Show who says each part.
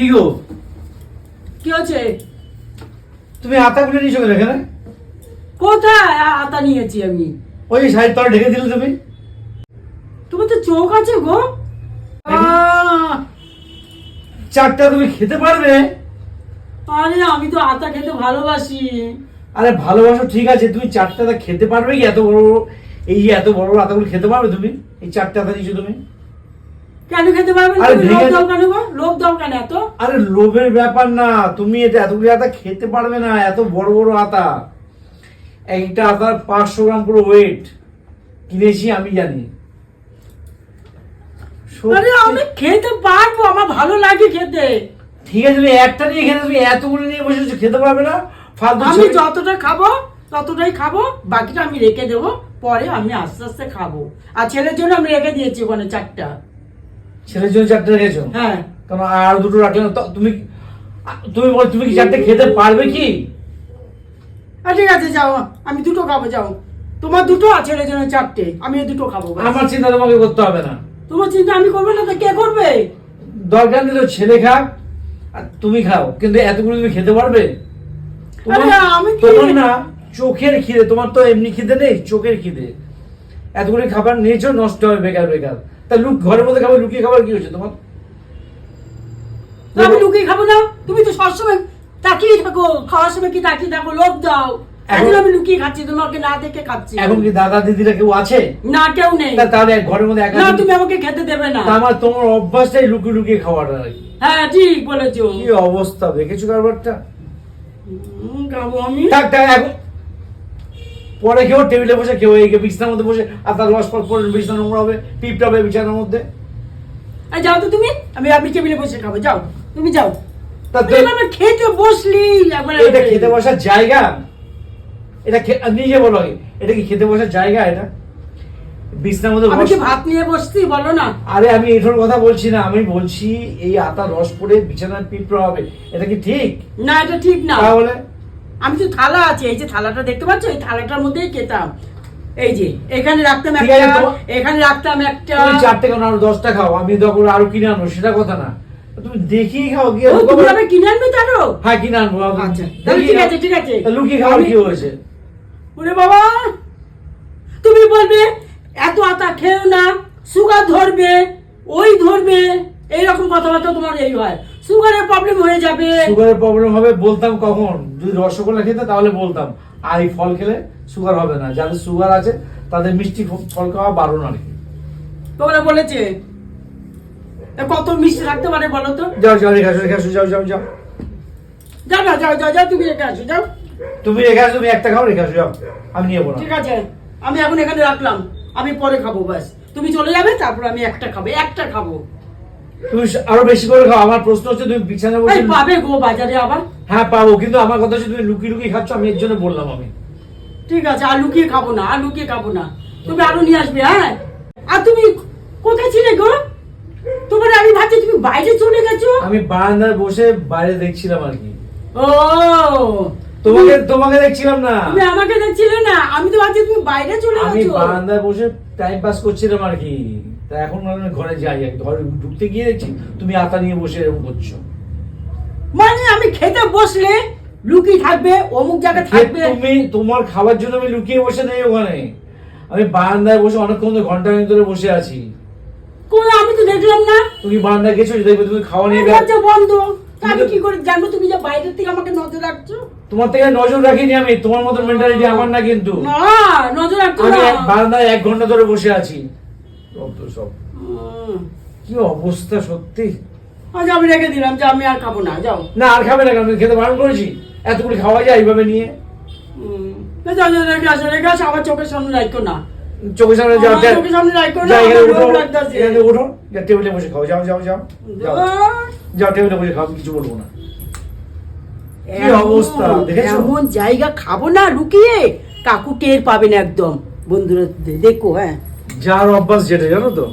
Speaker 1: কি গো?
Speaker 2: কি হচ্ছে
Speaker 1: তুমি আতা গুলে নিয়েছো এখানে?
Speaker 2: কোথায় আতা নিয়েছি আমি?
Speaker 1: ওই শাড়ির তলা ঢেকে দিলে তুমি।
Speaker 2: তোমার তো চোখ আছে গো।
Speaker 1: চারটা তুমি খেতে পারবে?
Speaker 2: আরে আমি তো আতা খেতে ভালোবাসি।
Speaker 1: আরে ভালোবাসো ঠিক আছে তুমি চারটা খেতে পারবে কি? এত বড় এই যে এত বড় বড় আতাগুলো খেতে পারবে তুমি? এই চারটা আতা নিয়েছো তুমি?
Speaker 2: কেন খেতে পারবে না? লোভ দাও কেন লোভ দাও কেন এত?
Speaker 1: আরে লোভের ব্যাপার না তুমি এটা এতগুলো আতা খেতে পারবে না এত বড় বড় আতা। একটা আতার পাঁচশো গ্রাম পুরো ওয়েট কিনেছি আমি জানি।
Speaker 2: আরে আমি খেতে পারব আমার ভালো লাগে খেতে।
Speaker 1: ঠিক আছে তুমি একটা নিয়ে খেতে তুমি এতগুলো নিয়ে বসে খেতে পারবে না? ফালতু
Speaker 2: আমি যতটা খাব ততটাই খাব বাকিটা আমি রেখে দেবো পরে আমি আস্তে আস্তে খাব। আর ছেলের জন্য আমি রেখে দিয়েছি ওখানে চারটা।
Speaker 1: ছেলের জন্য চারটে রেখেছো
Speaker 2: হ্যাঁ।
Speaker 1: কারণ আর দুটো রাখলে তুমি তুমি বল তুমি কি চারটে খেতে পারবে কি?
Speaker 2: ঠিক আছে যাও আমি দুটো খাব যাও। তোমার দুটো ছেলের জন্য চারটে আমি এই দুটো খাব
Speaker 1: আমার চিন্তা তোমাকে করতে হবে না।
Speaker 2: তোমার চিন্তা আমি করব না তো কে করবে?
Speaker 1: দরকার নেই তো ছেলে খাক আর তুমি খাও কিন্তু এতগুলো তুমি খেতে পারবে? তোমার না চোখের খিদে তোমার তো এমনি খিদে নেই চোখের খিদে। এতগুলো খাবার নিয়েছো নষ্ট হবে বেকার বেকার। তা লুক ঘরের মধ্যে খাবার লুকিয়ে খাবার কি হচ্ছে তোমার?
Speaker 2: আমি লুকিয়ে খাব না। তুমি তো সবসময় তাকিয়ে থাকো খাওয়ার সময় কি তাকিয়ে থাকো? লোভ দাও।
Speaker 1: এখন-
Speaker 2: আমি লুকিয়ে খাচ্ছি তোমাকে না দেখে খাচ্ছি।
Speaker 1: এখন কি দাদা দিদিরা কেউ আছে?
Speaker 2: না কেউ নেই।
Speaker 1: তাহলে ঘরের মধ্যে একা
Speaker 2: না তুমি আমাকে খেতে দেবে না।
Speaker 1: আমার তোমার অভ্যাসটাই লুকিয়ে লুকিয়ে খাওয়াটা আর
Speaker 2: হ্যাঁ ঠিক বলেছ।
Speaker 1: কি অবস্থা দেখেছ কারবারটা?
Speaker 2: খাব আমি।
Speaker 1: থাক থাক এখন পরে কেউ টেবিলে বসে কেউ এই বিছানার মধ্যে বসে আর তার রস পর বিছানা নোংরা হবে পিপটা হবে বিছানার মধ্যে।
Speaker 2: এই যাও তো তুমি। আমি আপনি টেবিলে বসে খাব যাও তুমি যাও। খেতে বসলি
Speaker 1: এটা খেতে বসার জায়গা? এটা নিজে বলো এটা কি খেতে বসার জায়গা এটা? বিছনার মধ্যে
Speaker 2: আমি ভাত নিয়ে বসছি বলো না।
Speaker 1: আরে আমি এটার কথা বলছি না। আমি বলছি এই আতা রস পড়ে বিছানার পিঁপড়া হবে। এটা কি ঠিক?
Speaker 2: না এটা ঠিক না।
Speaker 1: তাহলে
Speaker 2: আমি তো থালা আছে এই যে থালাটা দেখতে পাচ্ছ? এই থালাটার মধ্যেই খেতাম। এই যে এখানে রাখতাম একটা এখানে রাখতাম একটা
Speaker 1: চারটে কেন আরও দশটা খাও। আমি তখন আরও কিনে আনব সেটা কথা না। তুমি দেখি খাও গিয়ে
Speaker 2: তুমি আবার কিনে আনবে তারও?
Speaker 1: হ্যাঁ কিনে আনব।
Speaker 2: আচ্ছা ঠিক আছে ঠিক আছে।
Speaker 1: খাওয়ার
Speaker 2: আমি-
Speaker 1: কি হয়েছে?
Speaker 2: ওরে বাবা! তুমি বলবে এত আতা খেও না সুগার ধরবে ওই ধরবে। এইরকম কথাবার্তা তোমার এই হয়। সুগারের প্রবলেম হয়ে যাবে।
Speaker 1: সুগারের প্রবলেম হবে বলতাম কখন? যদি রসগোল্লা খেতে তাহলে বলতাম। আর এই ফল খেলে সুগার হবে না। যাদের সুগার আছে তাদের মিষ্টি ফল খাওয়া বারণ আর কি।
Speaker 2: তোমরা বলেছে? কত মিষ্টি রাখতে পারে বলো তো?
Speaker 1: যাও যাও রেখে আসো রেখে আসো যাও যাও যাও।
Speaker 2: যাও না যাও যাও যাও তুমি রেখে আসো যাও।
Speaker 1: তুমি রেখে আসো তুমি একটা খাও রেখে আসো যাও। আমি নিয়ে যাব
Speaker 2: ঠিক আছে। আমি এখন এখানে রাখলাম। আমি পরে খাব ব্যাস। তুমি চলে যাবে তারপর আমি একটা খাব একটা খাব।
Speaker 1: তুমি আরও বেশি করে খাও। আমার প্রশ্ন হচ্ছে তুমি বিছানা বসে
Speaker 2: পাবে গো বাজারে আবার?
Speaker 1: হ্যাঁ পাবো কিন্তু আমার কথা হচ্ছে তুমি লুকিয়ে লুকিয়ে খাচ্ছ আমি এর জন্য বললাম আমি।
Speaker 2: ঠিক আছে আর লুকিয়ে খাব না আর লুকিয়ে খাব না। তুমি আরও নিয়ে আসবে হ্যাঁ? আর তুমি কোথায় ছিলে গো? তোমার আমি ভাবছি তুমি বাইরে চলে গেছো।
Speaker 1: আমি বারান্দায় বসে বাইরে দেখছিলাম আর কি।
Speaker 2: ও!
Speaker 1: তোমাকে তোমাকে দেখছিলাম না।
Speaker 2: তুমি আমাকে দেখছিলে না আমি তো ভাবছি তুমি বাইরে চলে
Speaker 1: আমি বারান্দায় বসে টাইম পাস করছিলাম আর কি? তা এখন মানে ঘরে যাই ঘরে ঢুকতে গিয়ে দেখছি তুমি আতা নিয়ে বসে এরকম করছ।
Speaker 2: মানে আমি খেতে বসলে লুকিয়ে থাকবে অমুক জায়গায় থাকবে।
Speaker 1: তুমি তোমার খাবার জন্য আমি লুকিয়ে বসে নেই ওখানে। আমি বারান্দায় বসে অনেকক্ষণ ধরে ঘণ্টা ধরে বসে আছি।
Speaker 2: কোন আমি তো দেখলাম না।
Speaker 1: তুমি বারান্দায় গেছো দেখবে তুমি খাওয়া নিয়ে
Speaker 2: বন্ধ। আমি কি করে জানব? তুমি যে বাইরের থেকে আমাকে নজর রাখছো?
Speaker 1: তোমার থেকে নজর রাখিনি আমি তোমার মতো মেন্টালিটি আমার না কিন্তু।
Speaker 2: না নজর রাখছো
Speaker 1: আমি বারান্দায় এক ঘণ্টা ধরে বসে আছি। সব তো সব। কি অবস্থা সত্যি?
Speaker 2: আজ আমি রেখে দিলাম যে আমি আর খাব না যাও।
Speaker 1: না আর খাবে না কেন? খেতে বারণ করেছি? এতগুলি খাওয়া যায় এইভাবে নিয়ে।
Speaker 2: না, যাও যাও রেখে আসো রেখে আসো আমার চোখের সামনে রাখো না।
Speaker 1: চোখের সামনে যাও
Speaker 2: চোখের সামনে রাখো করে
Speaker 1: যাও এখানে উঠো যা টেবিলে বসে খাও যাও যাও যাও যাও। টেবিলে বসে খাও কিছু বলব না। কি অবস্থা, দেখেছ?
Speaker 2: এমন জায়গা খাব না লুকিয়ে। কাকু টের পাবেন একদম। বন্ধুরা দেখো হ্যাঁ।
Speaker 1: যার অভ্যাস যেটা জানো তো?